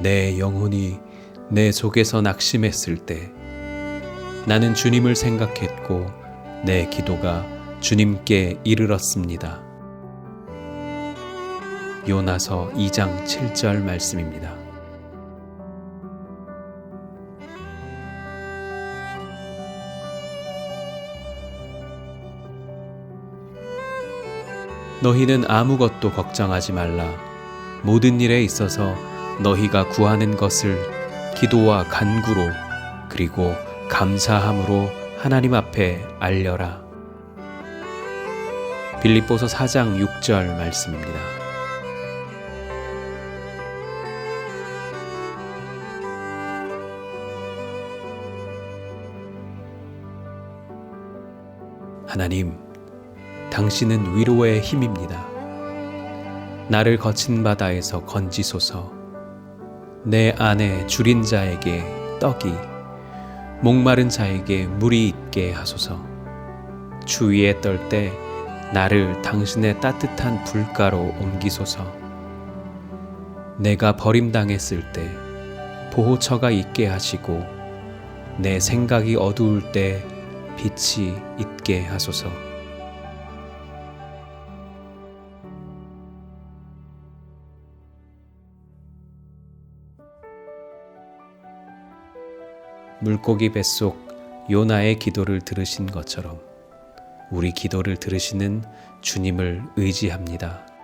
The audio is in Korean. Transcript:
내 영혼이 내 속에서 낙심했을 때 나는 주님을 생각했고 내 기도가 주님께 이르렀습니다. 요나서 2장 7절 말씀입니다. 너희는 아무것도 걱정하지 말라. 모든 일에 있어서 너희가 구하는 것을 기도와 간구로 그리고 감사함으로 하나님 앞에 알려라. 빌립보서 4장 6절 말씀입니다. 하나님, 당신은 위로의 힘입니다. 나를 거친 바다에서 건지소서. 내 안에 줄인 자에게 떡이, 목마른 자에게 물이 있게 하소서. 주위에 떨 때 나를 당신의 따뜻한 불가로 옮기소서. 내가 버림당했을 때 보호처가 있게 하시고 내 생각이 어두울 때 빛이 있게 하소서. 물고기 뱃속 요나의 기도를 들으신 것처럼 우리 기도를 들으시는 주님을 의지합니다.